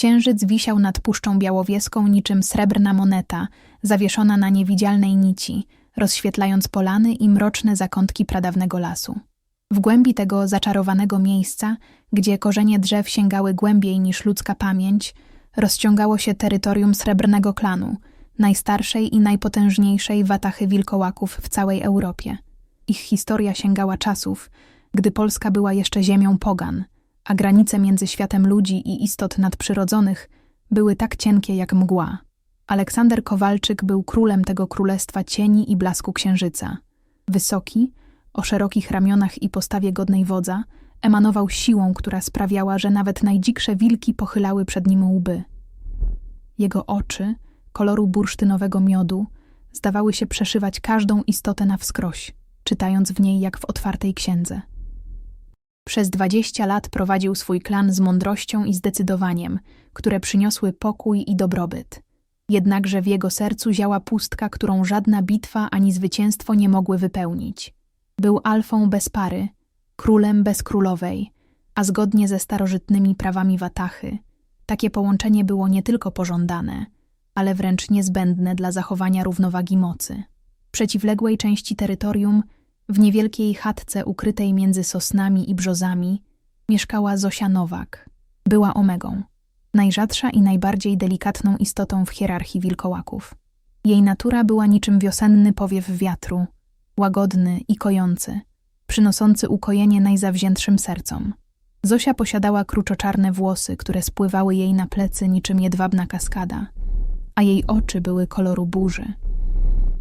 Księżyc wisiał nad Puszczą Białowieską niczym srebrna moneta, zawieszona na niewidzialnej nici, rozświetlając polany i mroczne zakątki pradawnego lasu. W głębi tego zaczarowanego miejsca, gdzie korzenie drzew sięgały głębiej niż ludzka pamięć, rozciągało się terytorium srebrnego klanu, najstarszej i najpotężniejszej watachy wilkołaków w całej Europie. Ich historia sięgała czasów, gdy Polska była jeszcze ziemią pogan, a granice między światem ludzi i istot nadprzyrodzonych były tak cienkie jak mgła. Aleksander Kowalczyk był królem tego królestwa cieni i blasku księżyca. Wysoki, o szerokich ramionach i postawie godnej wodza, emanował siłą, która sprawiała, że nawet najdziksze wilki pochylały przed nim łby. Jego oczy, koloru bursztynowego miodu, zdawały się przeszywać każdą istotę na wskroś, czytając w niej jak w otwartej księdze. Przez dwadzieścia lat prowadził swój klan z mądrością i zdecydowaniem, które przyniosły pokój i dobrobyt. Jednakże w jego sercu ziała pustka, którą żadna bitwa ani zwycięstwo nie mogły wypełnić. Był alfą bez pary, królem bez królowej, a zgodnie ze starożytnymi prawami Watachy, takie połączenie było nie tylko pożądane, ale wręcz niezbędne dla zachowania równowagi mocy. W przeciwległej części terytorium, w niewielkiej chatce ukrytej między sosnami i brzozami, mieszkała Zosia Nowak. Była omegą, najrzadsza i najbardziej delikatną istotą w hierarchii wilkołaków. Jej natura była niczym wiosenny powiew wiatru, łagodny i kojący, przynoszący ukojenie najzawziętszym sercom. Zosia posiadała kruczoczarne włosy, które spływały jej na plecy niczym jedwabna kaskada, a jej oczy były koloru burzy,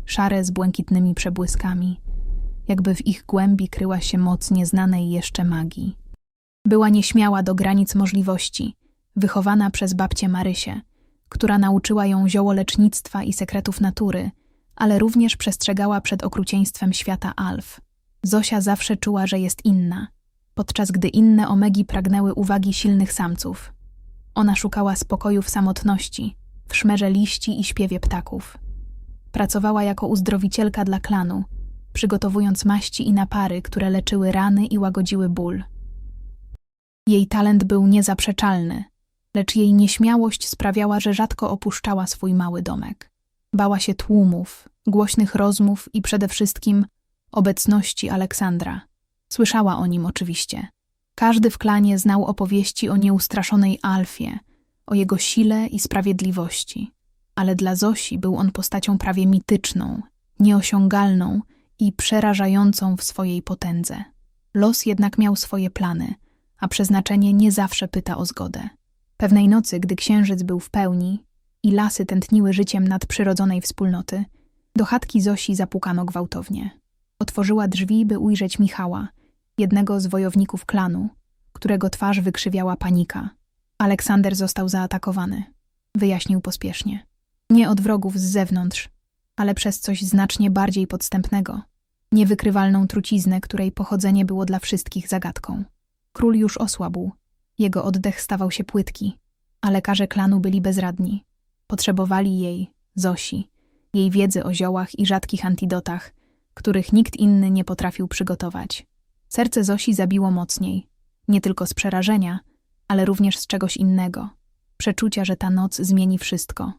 szare z błękitnymi przebłyskami, jakby w ich głębi kryła się moc nieznanej jeszcze magii. Była nieśmiała do granic możliwości, wychowana przez babcię Marysię, która nauczyła ją ziołolecznictwa i sekretów natury, ale również przestrzegała przed okrucieństwem świata alf. Zosia zawsze czuła, że jest inna, podczas gdy inne omegi pragnęły uwagi silnych samców. Ona szukała spokoju w samotności, w szmerze liści i śpiewie ptaków. Pracowała jako uzdrowicielka dla klanu, przygotowując maści i napary, które leczyły rany i łagodziły ból. Jej talent był niezaprzeczalny, lecz jej nieśmiałość sprawiała, że rzadko opuszczała swój mały domek. Bała się tłumów, głośnych rozmów i przede wszystkim obecności Aleksandra. Słyszała o nim oczywiście. Każdy w klanie znał opowieści o nieustraszonej Alfie, o jego sile i sprawiedliwości. Ale dla Zosi był on postacią prawie mityczną, nieosiągalną i przerażającą w swojej potędze. Los jednak miał swoje plany, a przeznaczenie nie zawsze pyta o zgodę. Pewnej nocy, gdy księżyc był w pełni i lasy tętniły życiem nadprzyrodzonej wspólnoty, do chatki Zosi zapukano gwałtownie. Otworzyła drzwi, by ujrzeć Michała, jednego z wojowników klanu, którego twarz wykrzywiała panika. Aleksander został zaatakowany, wyjaśnił pospiesznie. Nie od wrogów z zewnątrz, ale przez coś znacznie bardziej podstępnego, niewykrywalną truciznę, której pochodzenie było dla wszystkich zagadką. Król już osłabł, jego oddech stawał się płytki, a lekarze klanu byli bezradni. Potrzebowali jej, Zosi, jej wiedzy o ziołach i rzadkich antidotach, których nikt inny nie potrafił przygotować. Serce Zosi zabiło mocniej, nie tylko z przerażenia, ale również z czegoś innego. Przeczucia, że ta noc zmieni wszystko.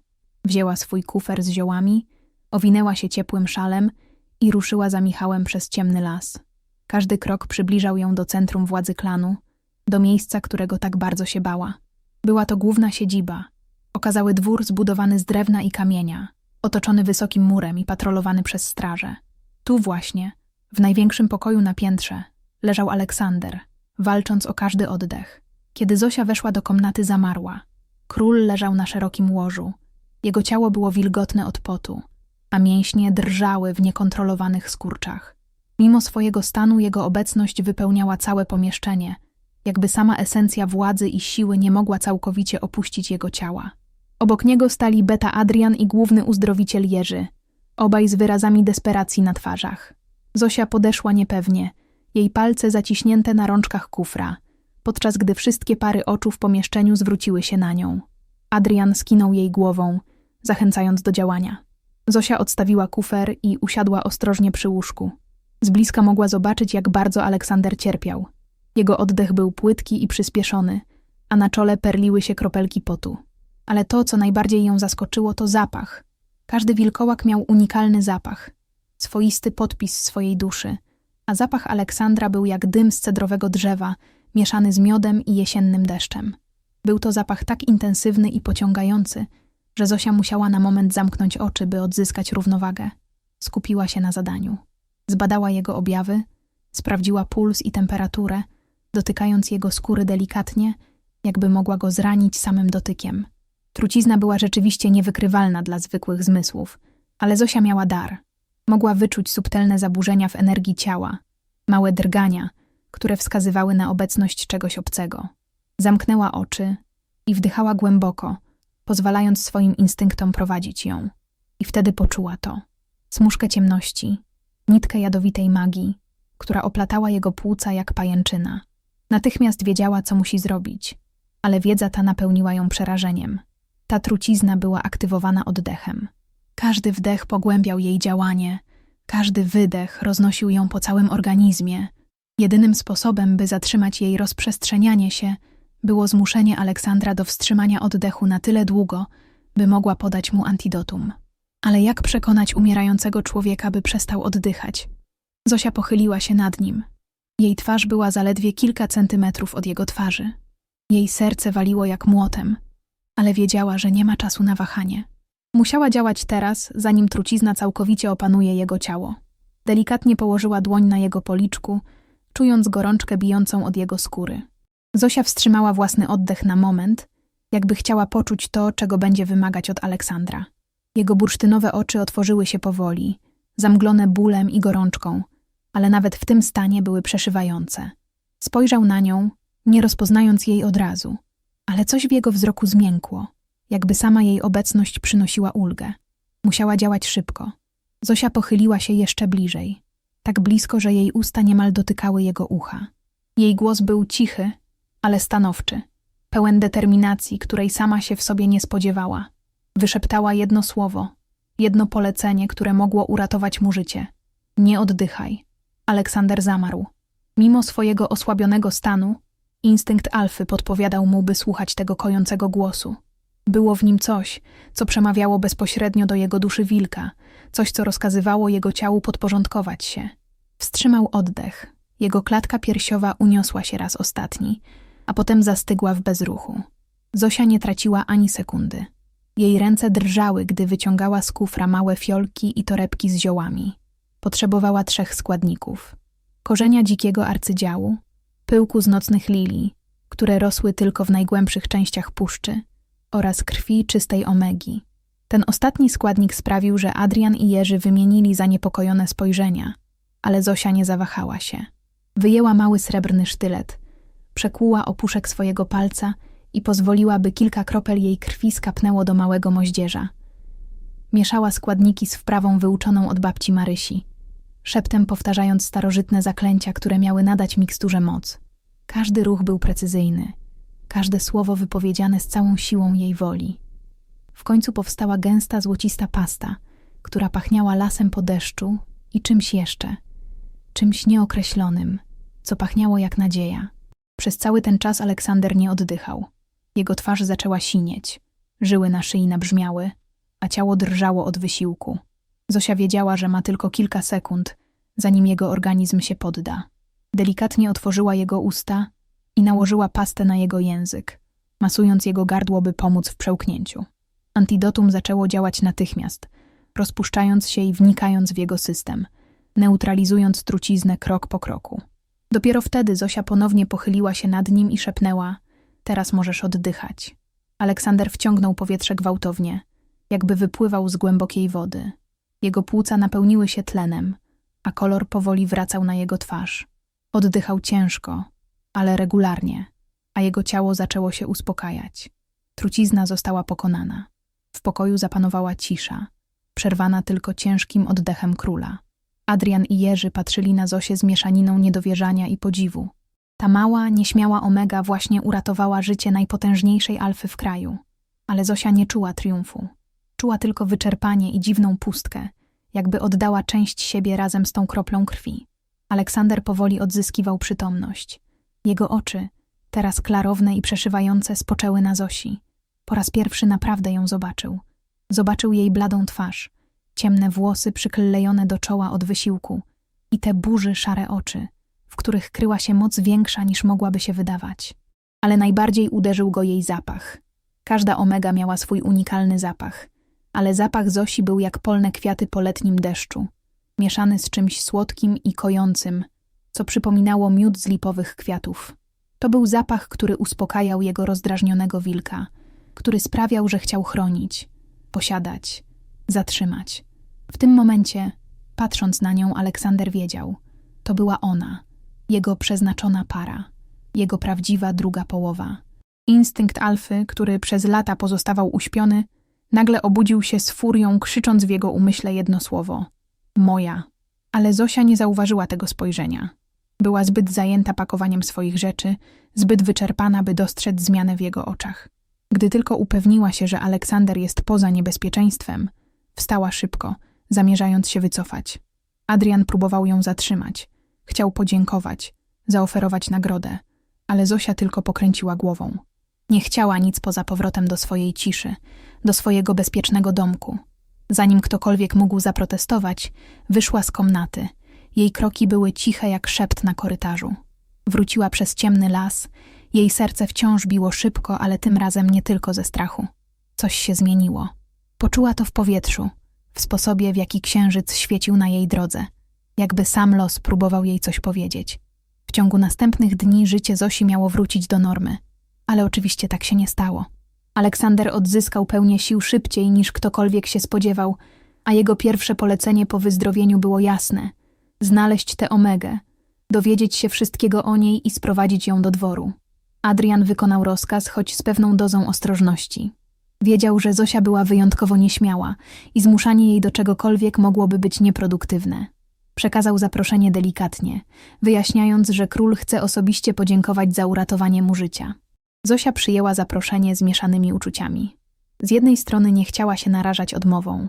Wzięła swój kufer z ziołami, owinęła się ciepłym szalem i ruszyła za Michałem przez ciemny las. Każdy krok przybliżał ją do centrum władzy klanu, do miejsca, którego tak bardzo się bała. Była to główna siedziba. Okazały dwór zbudowany z drewna i kamienia, otoczony wysokim murem i patrolowany przez straże. Tu właśnie, w największym pokoju na piętrze, leżał Aleksander, walcząc o każdy oddech. Kiedy Zosia weszła do komnaty, zamarła. Król leżał na szerokim łożu. Jego ciało było wilgotne od potu, a mięśnie drżały w niekontrolowanych skurczach. Mimo swojego stanu jego obecność wypełniała całe pomieszczenie, jakby sama esencja władzy i siły nie mogła całkowicie opuścić jego ciała. Obok niego stali Beta Adrian i główny uzdrowiciel Jerzy, obaj z wyrazami desperacji na twarzach. Zosia podeszła niepewnie, jej palce zaciśnięte na rączkach kufra, podczas gdy wszystkie pary oczu w pomieszczeniu zwróciły się na nią. Adrian skinął jej głową, zachęcając do działania. Zosia odstawiła kufer i usiadła ostrożnie przy łóżku. Z bliska mogła zobaczyć, jak bardzo Aleksander cierpiał. Jego oddech był płytki i przyspieszony, a na czole perliły się kropelki potu. Ale to, co najbardziej ją zaskoczyło, to zapach. Każdy wilkołak miał unikalny zapach, swoisty podpis swojej duszy, a zapach Aleksandra był jak dym z cedrowego drzewa, mieszany z miodem i jesiennym deszczem. Był to zapach tak intensywny i pociągający, że Zosia musiała na moment zamknąć oczy, by odzyskać równowagę. Skupiła się na zadaniu. Zbadała jego objawy, sprawdziła puls i temperaturę, dotykając jego skóry delikatnie, jakby mogła go zranić samym dotykiem. Trucizna była rzeczywiście niewykrywalna dla zwykłych zmysłów, ale Zosia miała dar. Mogła wyczuć subtelne zaburzenia w energii ciała, małe drgania, które wskazywały na obecność czegoś obcego. Zamknęła oczy i wdychała głęboko, pozwalając swoim instynktom prowadzić ją. I wtedy poczuła to. Smuszkę ciemności, nitkę jadowitej magii, która oplatała jego płuca jak pajęczyna. Natychmiast wiedziała, co musi zrobić, ale wiedza ta napełniła ją przerażeniem. Ta trucizna była aktywowana oddechem. Każdy wdech pogłębiał jej działanie, każdy wydech roznosił ją po całym organizmie. Jedynym sposobem, by zatrzymać jej rozprzestrzenianie się, było zmuszenie Aleksandra do wstrzymania oddechu na tyle długo, by mogła podać mu antidotum. Ale jak przekonać umierającego człowieka, by przestał oddychać? Zosia pochyliła się nad nim. Jej twarz była zaledwie kilka centymetrów od jego twarzy. Jej serce waliło jak młotem, ale wiedziała, że nie ma czasu na wahanie. Musiała działać teraz, zanim trucizna całkowicie opanuje jego ciało. Delikatnie położyła dłoń na jego policzku, czując gorączkę bijącą od jego skóry. Zosia wstrzymała własny oddech na moment, jakby chciała poczuć to, czego będzie wymagać od Aleksandra. Jego bursztynowe oczy otworzyły się powoli, zamglone bólem i gorączką, ale nawet w tym stanie były przeszywające. Spojrzał na nią, nie rozpoznając jej od razu, ale coś w jego wzroku zmiękło, jakby sama jej obecność przynosiła ulgę. Musiała działać szybko. Zosia pochyliła się jeszcze bliżej, tak blisko, że jej usta niemal dotykały jego ucha. Jej głos był cichy, ale stanowczy, pełen determinacji, której sama się w sobie nie spodziewała. Wyszeptała jedno słowo, jedno polecenie, które mogło uratować mu życie. Nie oddychaj. Aleksander zamarł. Mimo swojego osłabionego stanu, instynkt alfy podpowiadał mu, by słuchać tego kojącego głosu. Było w nim coś, co przemawiało bezpośrednio do jego duszy wilka, coś, co rozkazywało jego ciału podporządkować się. Wstrzymał oddech. Jego klatka piersiowa uniosła się raz ostatni, a potem zastygła w bezruchu. Zosia nie traciła ani sekundy. Jej ręce drżały, gdy wyciągała z kufra małe fiolki i torebki z ziołami. Potrzebowała trzech składników. Korzenia dzikiego arcydziału, pyłku z nocnych lilii, które rosły tylko w najgłębszych częściach puszczy, oraz krwi czystej omegi. Ten ostatni składnik sprawił, że Adrian i Jerzy wymienili zaniepokojone spojrzenia, ale Zosia nie zawahała się. Wyjęła mały srebrny sztylet, przekłuła opuszek swojego palca i pozwoliła, by kilka kropel jej krwi skapnęło do małego moździerza. Mieszała składniki z wprawą wyuczoną od babci Marysi, szeptem powtarzając starożytne zaklęcia, które miały nadać miksturze moc. Każdy ruch był precyzyjny, każde słowo wypowiedziane z całą siłą jej woli. W końcu powstała gęsta, złocista pasta, która pachniała lasem po deszczu i czymś jeszcze, czymś nieokreślonym, co pachniało jak nadzieja. Przez cały ten czas Aleksander nie oddychał. Jego twarz zaczęła sinieć, żyły na szyi nabrzmiały, a ciało drżało od wysiłku. Zosia wiedziała, że ma tylko kilka sekund, zanim jego organizm się podda. Delikatnie otworzyła jego usta i nałożyła pastę na jego język, masując jego gardło, by pomóc w przełknięciu. Antidotum zaczęło działać natychmiast, rozpuszczając się i wnikając w jego system, neutralizując truciznę krok po kroku. Dopiero wtedy Zosia ponownie pochyliła się nad nim i szepnęła: Teraz możesz oddychać. Aleksander wciągnął powietrze gwałtownie, jakby wypływał z głębokiej wody. Jego płuca napełniły się tlenem, a kolor powoli wracał na jego twarz. Oddychał ciężko, ale regularnie, a jego ciało zaczęło się uspokajać. Trucizna została pokonana. W pokoju zapanowała cisza, przerwana tylko ciężkim oddechem króla. Adrian i Jerzy patrzyli na Zosię z mieszaniną niedowierzania i podziwu. Ta mała, nieśmiała Omega właśnie uratowała życie najpotężniejszej alfy w kraju. Ale Zosia nie czuła triumfu. Czuła tylko wyczerpanie i dziwną pustkę, jakby oddała część siebie razem z tą kroplą krwi. Aleksander powoli odzyskiwał przytomność. Jego oczy, teraz klarowne i przeszywające, spoczęły na Zosi. Po raz pierwszy naprawdę ją zobaczył. Zobaczył jej bladą twarz, ciemne włosy przyklejone do czoła od wysiłku i te burzy szare oczy, w których kryła się moc większa niż mogłaby się wydawać. Ale najbardziej uderzył go jej zapach. Każda omega miała swój unikalny zapach, ale zapach Zosi był jak polne kwiaty po letnim deszczu, mieszany z czymś słodkim i kojącym, co przypominało miód z lipowych kwiatów. To był zapach, który uspokajał jego rozdrażnionego wilka, który sprawiał, że chciał chronić, posiadać, zatrzymać. W tym momencie, patrząc na nią, Aleksander wiedział, to była ona, jego przeznaczona para, jego prawdziwa druga połowa. Instynkt alfy, który przez lata pozostawał uśpiony, nagle obudził się z furią, krzycząc w jego umyśle jedno słowo: Moja. Ale Zosia nie zauważyła tego spojrzenia. Była zbyt zajęta pakowaniem swoich rzeczy, zbyt wyczerpana, by dostrzec zmianę w jego oczach. Gdy tylko upewniła się, że Aleksander jest poza niebezpieczeństwem, wstała szybko, zamierzając się wycofać. Adrian próbował ją zatrzymać. Chciał podziękować, zaoferować nagrodę, ale Zosia tylko pokręciła głową. Nie chciała nic poza powrotem do swojej ciszy, do swojego bezpiecznego domku. Zanim ktokolwiek mógł zaprotestować, wyszła z komnaty. Jej kroki były ciche jak szept na korytarzu. Wróciła przez ciemny las. Jej serce wciąż biło szybko, ale tym razem nie tylko ze strachu. Coś się zmieniło. Poczuła to w powietrzu, w sposobie, w jaki księżyc świecił na jej drodze, jakby sam los próbował jej coś powiedzieć. W ciągu następnych dni życie Zosi miało wrócić do normy, ale oczywiście tak się nie stało. Aleksander odzyskał pełnię sił szybciej niż ktokolwiek się spodziewał, a jego pierwsze polecenie po wyzdrowieniu było jasne: znaleźć tę omegę, dowiedzieć się wszystkiego o niej i sprowadzić ją do dworu. Adrian wykonał rozkaz, choć z pewną dozą ostrożności. Wiedział, że Zosia była wyjątkowo nieśmiała i zmuszanie jej do czegokolwiek mogłoby być nieproduktywne. Przekazał zaproszenie delikatnie, wyjaśniając, że król chce osobiście podziękować za uratowanie mu życia. Zosia przyjęła zaproszenie z mieszanymi uczuciami. Z jednej strony nie chciała się narażać odmową,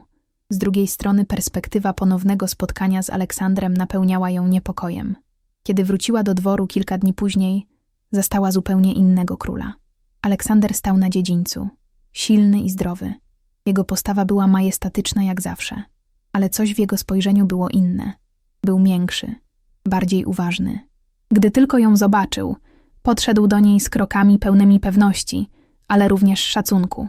z drugiej strony perspektywa ponownego spotkania z Aleksandrem napełniała ją niepokojem. Kiedy wróciła do dworu kilka dni później, zastała zupełnie innego króla. Aleksander stał na dziedzińcu, silny i zdrowy. Jego postawa była majestatyczna jak zawsze, ale coś w jego spojrzeniu było inne. Był miększy, bardziej uważny. Gdy tylko ją zobaczył, podszedł do niej z krokami pełnymi pewności, ale również szacunku.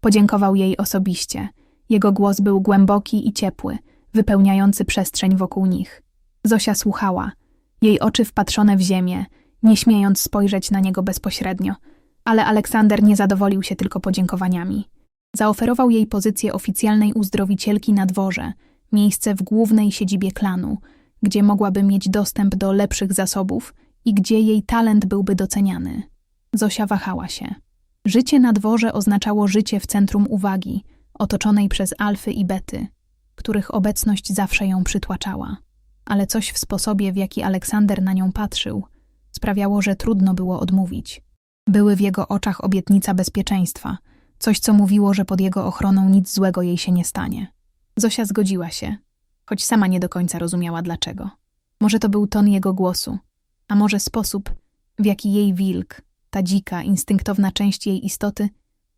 Podziękował jej osobiście. Jego głos był głęboki i ciepły, wypełniający przestrzeń wokół nich. Zosia słuchała, jej oczy wpatrzone w ziemię, nie śmiejąc spojrzeć na niego bezpośrednio, ale Aleksander nie zadowolił się tylko podziękowaniami. Zaoferował jej pozycję oficjalnej uzdrowicielki na dworze, miejsce w głównej siedzibie klanu, gdzie mogłaby mieć dostęp do lepszych zasobów i gdzie jej talent byłby doceniany. Zosia wahała się. Życie na dworze oznaczało życie w centrum uwagi, otoczonej przez alfy i bety, których obecność zawsze ją przytłaczała. Ale coś w sposobie, w jaki Aleksander na nią patrzył, sprawiało, że trudno było odmówić. Były w jego oczach obietnica bezpieczeństwa, coś co mówiło, że pod jego ochroną nic złego jej się nie stanie. Zosia zgodziła się, choć sama nie do końca rozumiała dlaczego. Może to był ton jego głosu, a może sposób, w jaki jej wilk, ta dzika, instynktowna część jej istoty,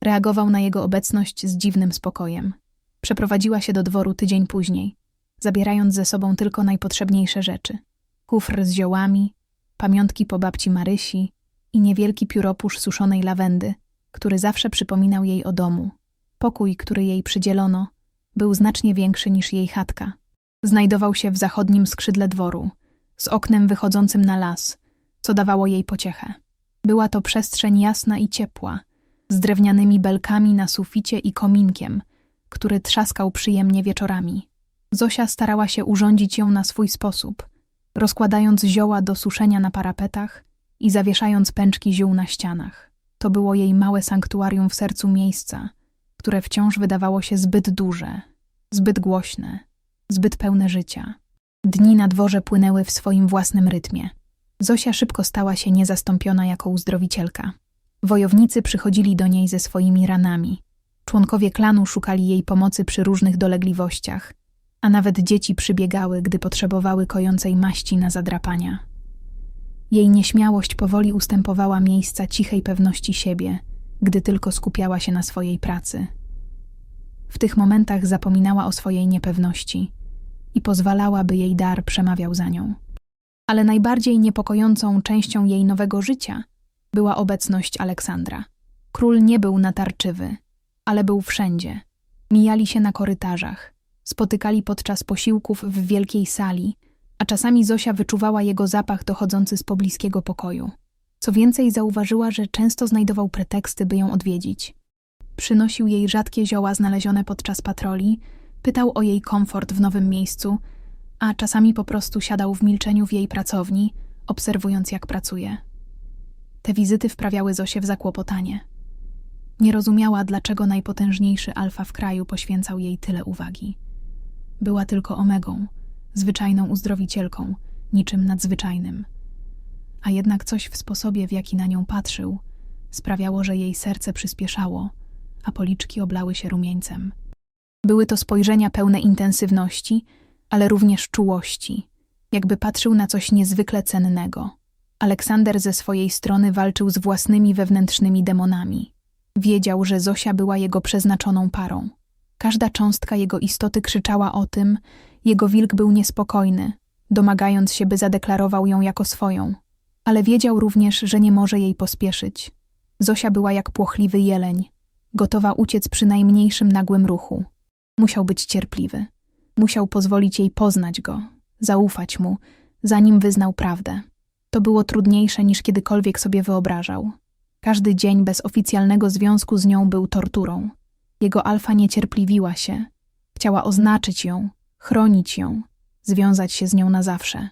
reagował na jego obecność z dziwnym spokojem. Przeprowadziła się do dworu tydzień później, zabierając ze sobą tylko najpotrzebniejsze rzeczy. Kufr z ziołami, pamiątki po babci Marysi i niewielki pióropusz suszonej lawendy, który zawsze przypominał jej o domu. Pokój, który jej przydzielono, był znacznie większy niż jej chatka. Znajdował się w zachodnim skrzydle dworu, z oknem wychodzącym na las, co dawało jej pociechę. Była to przestrzeń jasna i ciepła, z drewnianymi belkami na suficie i kominkiem, który trzaskał przyjemnie wieczorami. Zosia starała się urządzić ją na swój sposób, rozkładając zioła do suszenia na parapetach i zawieszając pęczki ziół na ścianach. To było jej małe sanktuarium w sercu miejsca, które wciąż wydawało się zbyt duże, zbyt głośne, zbyt pełne życia. Dni na dworze płynęły w swoim własnym rytmie. Zosia szybko stała się niezastąpiona jako uzdrowicielka. Wojownicy przychodzili do niej ze swoimi ranami. Członkowie klanu szukali jej pomocy przy różnych dolegliwościach, a nawet dzieci przybiegały, gdy potrzebowały kojącej maści na zadrapania. Jej nieśmiałość powoli ustępowała miejsca cichej pewności siebie, gdy tylko skupiała się na swojej pracy. W tych momentach zapominała o swojej niepewności i pozwalała, by jej dar przemawiał za nią. Ale najbardziej niepokojącą częścią jej nowego życia była obecność Aleksandra. Król nie był natarczywy, ale był wszędzie. Mijali się na korytarzach, spotykali podczas posiłków w wielkiej sali, a czasami Zosia wyczuwała jego zapach dochodzący z pobliskiego pokoju. Co więcej, zauważyła, że często znajdował preteksty, by ją odwiedzić. Przynosił jej rzadkie zioła znalezione podczas patroli, pytał o jej komfort w nowym miejscu, a czasami po prostu siadał w milczeniu w jej pracowni, obserwując jak pracuje. Te wizyty wprawiały Zosię w zakłopotanie. Nie rozumiała, dlaczego najpotężniejszy alfa w kraju poświęcał jej tyle uwagi. Była tylko omegą, zwyczajną uzdrowicielką, niczym nadzwyczajnym. A jednak coś w sposobie, w jaki na nią patrzył, sprawiało, że jej serce przyspieszało, a policzki oblały się rumieńcem. Były to spojrzenia pełne intensywności, ale również czułości, jakby patrzył na coś niezwykle cennego. Aleksander ze swojej strony walczył z własnymi wewnętrznymi demonami. Wiedział, że Zosia była jego przeznaczoną parą. Każda cząstka jego istoty krzyczała o tym, jego wilk był niespokojny, domagając się, by zadeklarował ją jako swoją. Ale wiedział również, że nie może jej pospieszyć. Zosia była jak płochliwy jeleń, gotowa uciec przy najmniejszym nagłym ruchu. Musiał być cierpliwy. Musiał pozwolić jej poznać go, zaufać mu, zanim wyznał prawdę. To było trudniejsze niż kiedykolwiek sobie wyobrażał. Każdy dzień bez oficjalnego związku z nią był torturą. Jego alfa niecierpliwiła się. Chciała oznaczyć ją, chronić ją, związać się z nią na zawsze.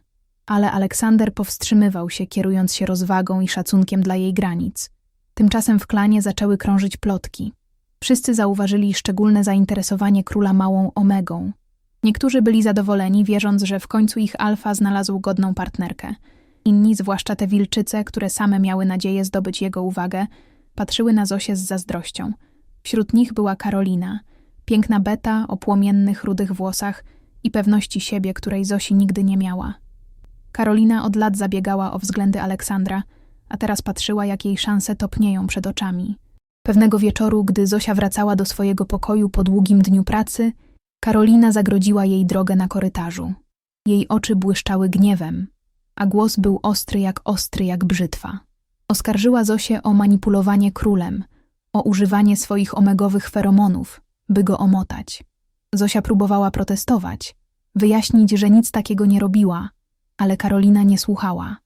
Ale Aleksander powstrzymywał się, kierując się rozwagą i szacunkiem dla jej granic. Tymczasem w klanie zaczęły krążyć plotki. Wszyscy zauważyli szczególne zainteresowanie króla małą Omegą. Niektórzy byli zadowoleni, wierząc, że w końcu ich alfa znalazł godną partnerkę. Inni, zwłaszcza te wilczyce, które same miały nadzieję zdobyć jego uwagę, patrzyły na Zosię z zazdrością. Wśród nich była Karolina, piękna beta o płomiennych, rudych włosach i pewności siebie, której Zosi nigdy nie miała. Karolina od lat zabiegała o względy Aleksandra, a teraz patrzyła, jak jej szanse topnieją przed oczami. Pewnego wieczoru, gdy Zosia wracała do swojego pokoju po długim dniu pracy, Karolina zagrodziła jej drogę na korytarzu. Jej oczy błyszczały gniewem, a głos był ostry jak ostry jak brzytwa. Oskarżyła Zosię o manipulowanie królem, o używanie swoich omegowych feromonów, by go omotać. Zosia próbowała protestować, wyjaśnić, że nic takiego nie robiła, ale Karolina nie słuchała.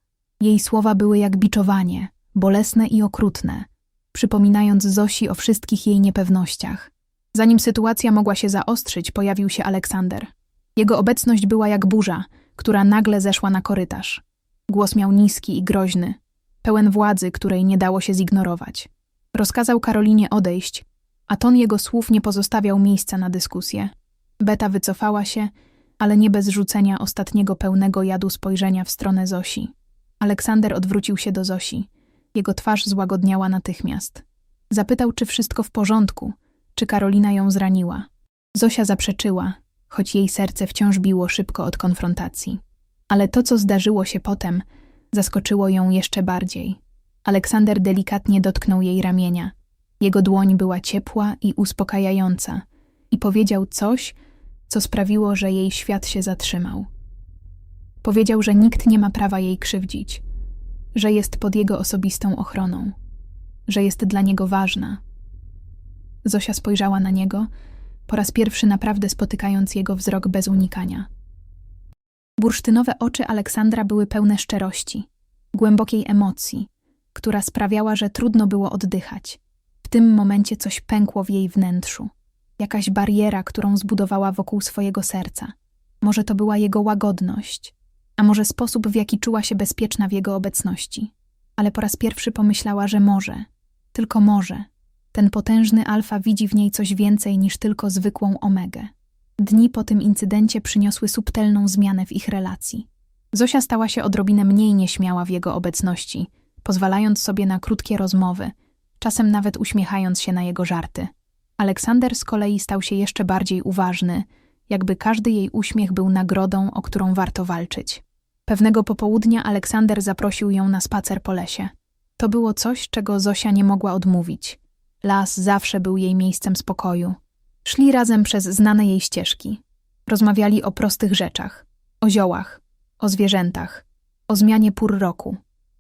Jej słowa były jak biczowanie, bolesne i okrutne, przypominając Zosi o wszystkich jej niepewnościach. Zanim sytuacja mogła się zaostrzyć, pojawił się Aleksander. Jego obecność była jak burza, która nagle zeszła na korytarz. Głos miał niski i groźny, pełen władzy, której nie dało się zignorować. Rozkazał Karolinie odejść, a ton jego słów nie pozostawiał miejsca na dyskusję. Beta wycofała się, ale nie bez rzucenia ostatniego pełnego jadu spojrzenia w stronę Zosi. Aleksander odwrócił się do Zosi. Jego twarz złagodniała natychmiast. Zapytał, czy wszystko w porządku, czy Karolina ją zraniła. Zosia zaprzeczyła, choć jej serce wciąż biło szybko od konfrontacji. Ale to, co zdarzyło się potem, zaskoczyło ją jeszcze bardziej. Aleksander delikatnie dotknął jej ramienia. Jego dłoń była ciepła i uspokajająca i powiedział coś, co sprawiło, że jej świat się zatrzymał. Powiedział, że nikt nie ma prawa jej krzywdzić, że jest pod jego osobistą ochroną, że jest dla niego ważna. Zosia spojrzała na niego, po raz pierwszy naprawdę spotykając jego wzrok bez unikania. Bursztynowe oczy Aleksandra były pełne szczerości, głębokiej emocji, która sprawiała, że trudno było oddychać. W tym momencie coś pękło w jej wnętrzu. Jakaś bariera, którą zbudowała wokół swojego serca. Może to była jego łagodność, a może sposób, w jaki czuła się bezpieczna w jego obecności. Ale po raz pierwszy pomyślała, że może, tylko może. Ten potężny alfa widzi w niej coś więcej niż tylko zwykłą omegę. Dni po tym incydencie przyniosły subtelną zmianę w ich relacji. Zosia stała się odrobinę mniej nieśmiała w jego obecności, pozwalając sobie na krótkie rozmowy, czasem nawet uśmiechając się na jego żarty. Aleksander z kolei stał się jeszcze bardziej uważny, jakby każdy jej uśmiech był nagrodą, o którą warto walczyć. Pewnego popołudnia Aleksander zaprosił ją na spacer po lesie. To było coś, czego Zosia nie mogła odmówić. Las zawsze był jej miejscem spokoju. Szli razem przez znane jej ścieżki. Rozmawiali o prostych rzeczach, o ziołach, o zwierzętach, o zmianie pór roku.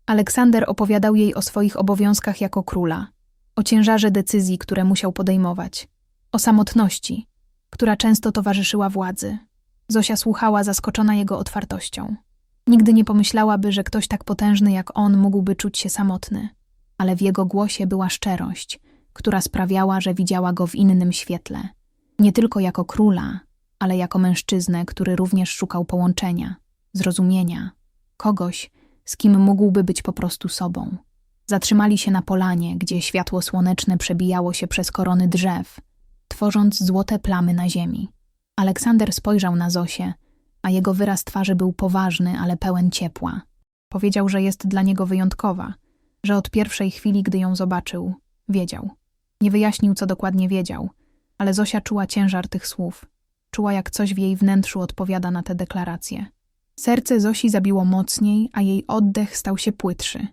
Aleksander opowiadał jej o swoich obowiązkach jako króla, o ciężarze decyzji, które musiał podejmować, o samotności, która często towarzyszyła władzy. Zosia słuchała zaskoczona jego otwartością. Nigdy nie pomyślałaby, że ktoś tak potężny jak on mógłby czuć się samotny, ale w jego głosie była szczerość, która sprawiała, że widziała go w innym świetle. Nie tylko jako króla, ale jako mężczyznę, który również szukał połączenia, zrozumienia, kogoś, z kim mógłby być po prostu sobą. Zatrzymali się na polanie, gdzie światło słoneczne przebijało się przez korony drzew, tworząc złote plamy na ziemi. Aleksander spojrzał na Zosię, a jego wyraz twarzy był poważny, ale pełen ciepła. Powiedział, że jest dla niego wyjątkowa, że od pierwszej chwili, gdy ją zobaczył, wiedział. Nie wyjaśnił, co dokładnie wiedział, ale Zosia czuła ciężar tych słów. Czuła, jak coś w jej wnętrzu odpowiada na te deklaracje. Serce Zosi zabiło mocniej, a jej oddech stał się płytszy.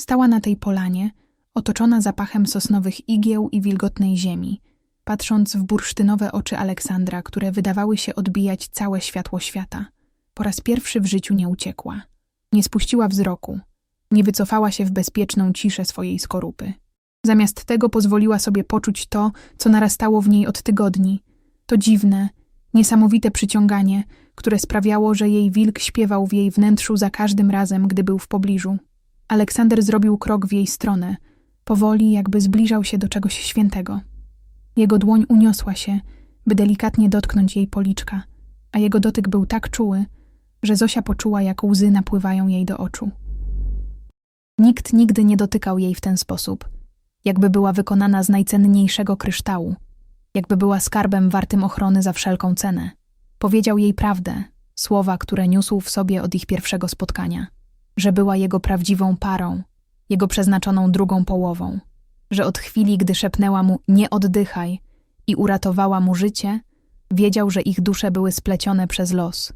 Stała na tej polanie, otoczona zapachem sosnowych igieł i wilgotnej ziemi, patrząc w bursztynowe oczy Aleksandra, które wydawały się odbijać całe światło świata. Po raz pierwszy w życiu nie uciekła. Nie spuściła wzroku. Nie wycofała się w bezpieczną ciszę swojej skorupy. Zamiast tego pozwoliła sobie poczuć to, co narastało w niej od tygodni. To dziwne, niesamowite przyciąganie, które sprawiało, że jej wilk śpiewał w jej wnętrzu za każdym razem, gdy był w pobliżu. Aleksander zrobił krok w jej stronę, powoli, jakby zbliżał się do czegoś świętego. Jego dłoń uniosła się, by delikatnie dotknąć jej policzka, a jego dotyk był tak czuły, że Zosia poczuła, jak łzy napływają jej do oczu. Nikt nigdy nie dotykał jej w ten sposób, jakby była wykonana z najcenniejszego kryształu, jakby była skarbem wartym ochrony za wszelką cenę. Powiedział jej prawdę, słowa, które niósł w sobie od ich pierwszego spotkania, że była jego prawdziwą parą, jego przeznaczoną drugą połową, że od chwili, gdy szepnęła mu nie oddychaj i uratowała mu życie, wiedział, że ich dusze były splecione przez los,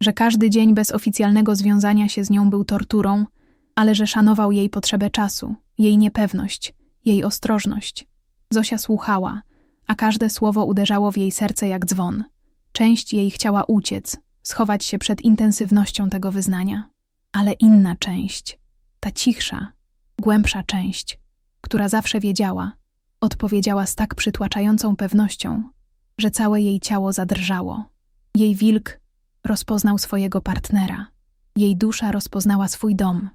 że każdy dzień bez oficjalnego związania się z nią był torturą, ale że szanował jej potrzebę czasu, jej niepewność, jej ostrożność. Zosia słuchała, a każde słowo uderzało w jej serce jak dzwon. Część jej chciała uciec, schować się przed intensywnością tego wyznania, ale inna część, ta cichsza, głębsza część, która zawsze wiedziała, odpowiedziała z tak przytłaczającą pewnością, że całe jej ciało zadrżało. Jej wilk rozpoznał swojego partnera, jej dusza rozpoznała swój dom.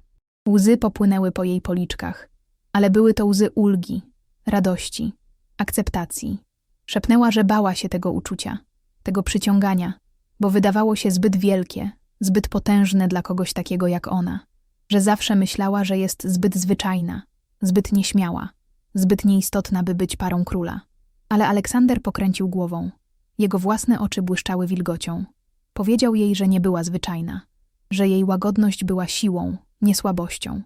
Łzy popłynęły po jej policzkach, ale były to łzy ulgi, radości, akceptacji. Szepnęła, że bała się tego uczucia, tego przyciągania, bo wydawało się zbyt wielkie, zbyt potężne dla kogoś takiego jak ona, że zawsze myślała, że jest zbyt zwyczajna, zbyt nieśmiała, zbyt nieistotna, by być parą króla. Ale Aleksander pokręcił głową. Jego własne oczy błyszczały wilgocią. Powiedział jej, że nie była zwyczajna, że jej łagodność była siłą, nie słabością,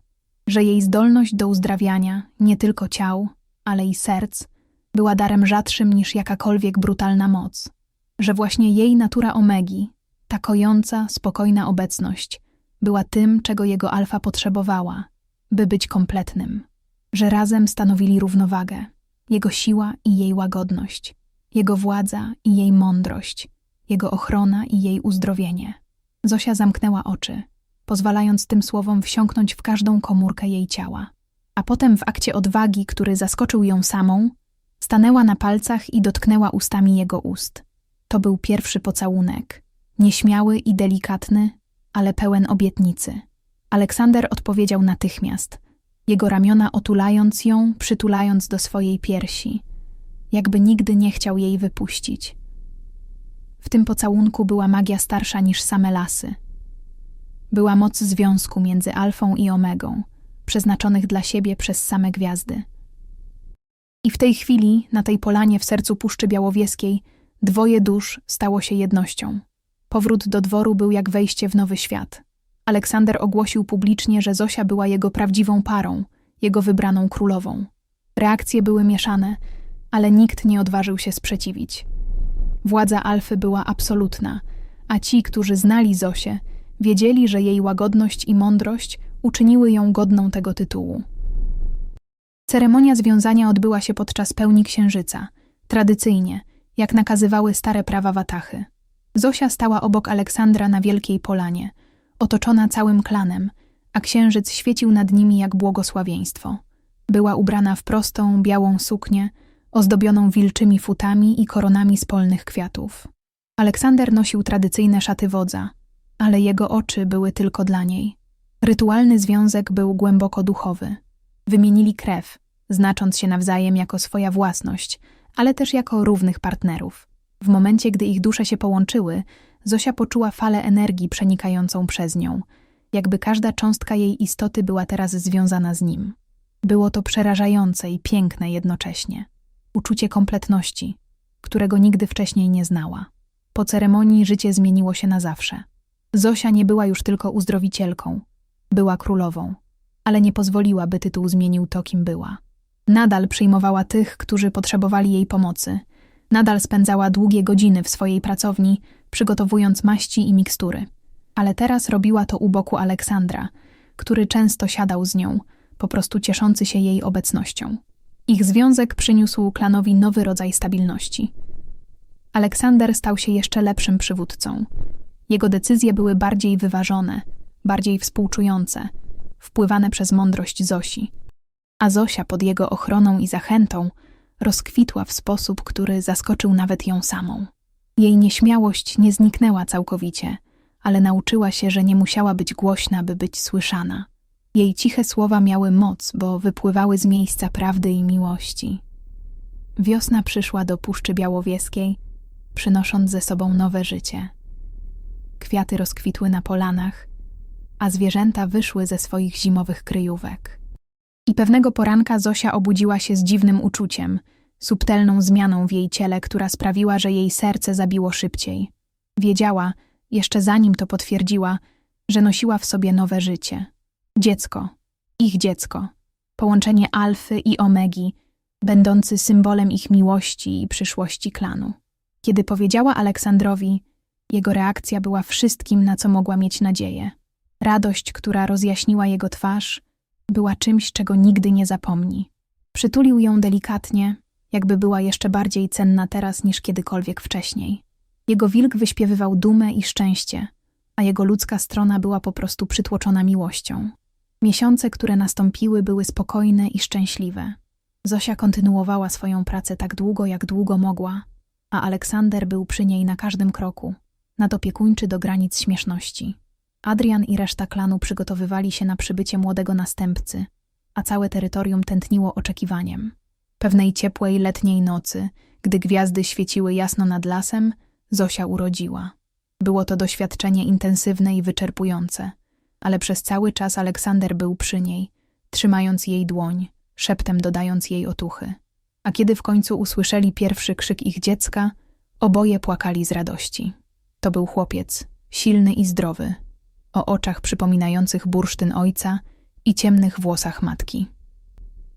że jej zdolność do uzdrawiania nie tylko ciał, ale i serc była darem rzadszym niż jakakolwiek brutalna moc, że właśnie jej natura omegi, ta kojąca, spokojna obecność, była tym, czego jego alfa potrzebowała, by być kompletnym, że razem stanowili równowagę, jego siła i jej łagodność, jego władza i jej mądrość, jego ochrona i jej uzdrowienie. Zosia zamknęła oczy, pozwalając tym słowom wsiąknąć w każdą komórkę jej ciała. A potem w akcie odwagi, który zaskoczył ją samą, stanęła na palcach i dotknęła ustami jego ust. To był pierwszy pocałunek, nieśmiały i delikatny, ale pełen obietnicy. Aleksander odpowiedział natychmiast, jego ramiona otulając ją, przytulając do swojej piersi, jakby nigdy nie chciał jej wypuścić. W tym pocałunku była magia starsza niż same lasy. Była moc związku między alfą i omegą, przeznaczonych dla siebie przez same gwiazdy. I w tej chwili, na tej polanie w sercu Puszczy Białowieskiej, dwoje dusz stało się jednością. Powrót do dworu był jak wejście w nowy świat. Aleksander ogłosił publicznie, że Zosia była jego prawdziwą parą, jego wybraną królową. Reakcje były mieszane, ale nikt nie odważył się sprzeciwić. Władza Alfy była absolutna, a ci, którzy znali Zosię, Wiedzieli, że jej łagodność i mądrość uczyniły ją godną tego tytułu. Ceremonia związania odbyła się podczas pełni księżyca, tradycyjnie, jak nakazywały stare prawa Watachy. Zosia stała obok Aleksandra na wielkiej polanie, otoczona całym klanem, a księżyc świecił nad nimi jak błogosławieństwo. Była ubrana w prostą, białą suknię, ozdobioną wilczymi futami i koronami z polnych kwiatów. Aleksander nosił tradycyjne szaty wodza, ale jego oczy były tylko dla niej. Rytualny związek był głęboko duchowy. Wymienili krew, znacząc się nawzajem jako swoja własność, ale też jako równych partnerów. W momencie, gdy ich dusze się połączyły, Zosia poczuła falę energii przenikającą przez nią, jakby każda cząstka jej istoty była teraz związana z nim. Było to przerażające i piękne jednocześnie. Uczucie kompletności, którego nigdy wcześniej nie znała. Po ceremonii życie zmieniło się na zawsze. Zosia nie była już tylko uzdrowicielką, była królową, ale nie pozwoliła, by tytuł zmienił to, kim była. Nadal przyjmowała tych, którzy potrzebowali jej pomocy. Nadal spędzała długie godziny w swojej pracowni, przygotowując maści i mikstury. Ale teraz robiła to u boku Aleksandra, który często siadał z nią, po prostu cieszący się jej obecnością. Ich związek przyniósł klanowi nowy rodzaj stabilności. Aleksander stał się jeszcze lepszym przywódcą. Jego decyzje były bardziej wyważone, bardziej współczujące, wpływane przez mądrość Zosi. A Zosia pod jego ochroną i zachętą rozkwitła w sposób, który zaskoczył nawet ją samą. Jej nieśmiałość nie zniknęła całkowicie, ale nauczyła się, że nie musiała być głośna, by być słyszana. Jej ciche słowa miały moc, bo wypływały z miejsca prawdy i miłości. Wiosna przyszła do Puszczy Białowieskiej, przynosząc ze sobą nowe życie. Kwiaty rozkwitły na polanach, a zwierzęta wyszły ze swoich zimowych kryjówek. I pewnego poranka Zosia obudziła się z dziwnym uczuciem, subtelną zmianą w jej ciele, która sprawiła, że jej serce zabiło szybciej. Wiedziała, jeszcze zanim to potwierdziła, że nosiła w sobie nowe życie. Dziecko, ich dziecko, połączenie alfy i omegi, będący symbolem ich miłości i przyszłości klanu. Kiedy powiedziała Aleksandrowi, jego reakcja była wszystkim, na co mogła mieć nadzieję. Radość, która rozjaśniła jego twarz, była czymś, czego nigdy nie zapomni. Przytulił ją delikatnie, jakby była jeszcze bardziej cenna teraz niż kiedykolwiek wcześniej. Jego wilk wyśpiewywał dumę i szczęście, a jego ludzka strona była po prostu przytłoczona miłością. Miesiące, które nastąpiły, były spokojne i szczęśliwe. Zosia kontynuowała swoją pracę tak długo, jak długo mogła, a Aleksander był przy niej na każdym kroku, nadopiekuńczy do granic śmieszności. Adrian i reszta klanu przygotowywali się na przybycie młodego następcy, a całe terytorium tętniło oczekiwaniem. Pewnej ciepłej letniej nocy, gdy gwiazdy świeciły jasno nad lasem, Zosia urodziła. Było to doświadczenie intensywne i wyczerpujące, ale przez cały czas Aleksander był przy niej, trzymając jej dłoń, szeptem dodając jej otuchy. A kiedy w końcu usłyszeli pierwszy krzyk ich dziecka, oboje płakali z radości. To był chłopiec, silny i zdrowy, o oczach przypominających bursztyn ojca i ciemnych włosach matki.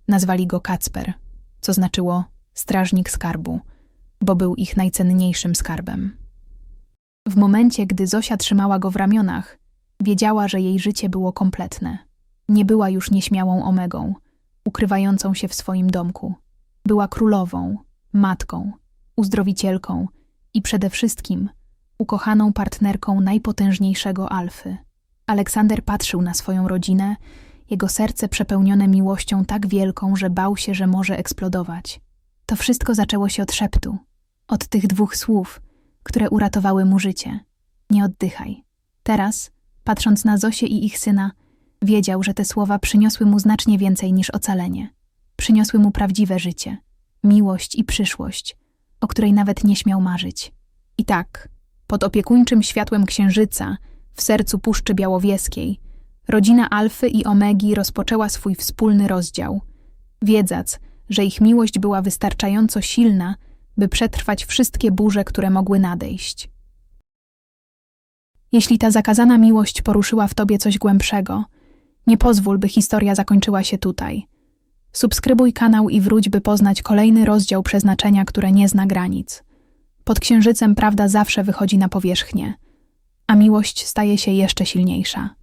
Nazwali go Kacper, co znaczyło strażnik skarbu, bo był ich najcenniejszym skarbem. W momencie, gdy Zosia trzymała go w ramionach, wiedziała, że jej życie było kompletne. Nie była już nieśmiałą omegą, ukrywającą się w swoim domku. Była królową, matką, uzdrowicielką i przede wszystkim ukochaną partnerką najpotężniejszego Alfy. Aleksander patrzył na swoją rodzinę, jego serce przepełnione miłością tak wielką, że bał się, że może eksplodować. To wszystko zaczęło się od szeptu, od tych dwóch słów, które uratowały mu życie. Nie oddychaj. Teraz, patrząc na Zosię i ich syna, wiedział, że te słowa przyniosły mu znacznie więcej niż ocalenie. Przyniosły mu prawdziwe życie, miłość i przyszłość, o której nawet nie śmiał marzyć. I tak, pod opiekuńczym światłem księżyca, w sercu Puszczy Białowieskiej, rodzina Alfy i Omegi rozpoczęła swój wspólny rozdział, wiedząc, że ich miłość była wystarczająco silna, by przetrwać wszystkie burze, które mogły nadejść. Jeśli ta zakazana miłość poruszyła w tobie coś głębszego, nie pozwól, by historia zakończyła się tutaj. Subskrybuj kanał i wróć, by poznać kolejny rozdział przeznaczenia, które nie zna granic. Pod księżycem prawda zawsze wychodzi na powierzchnię, a miłość staje się jeszcze silniejsza.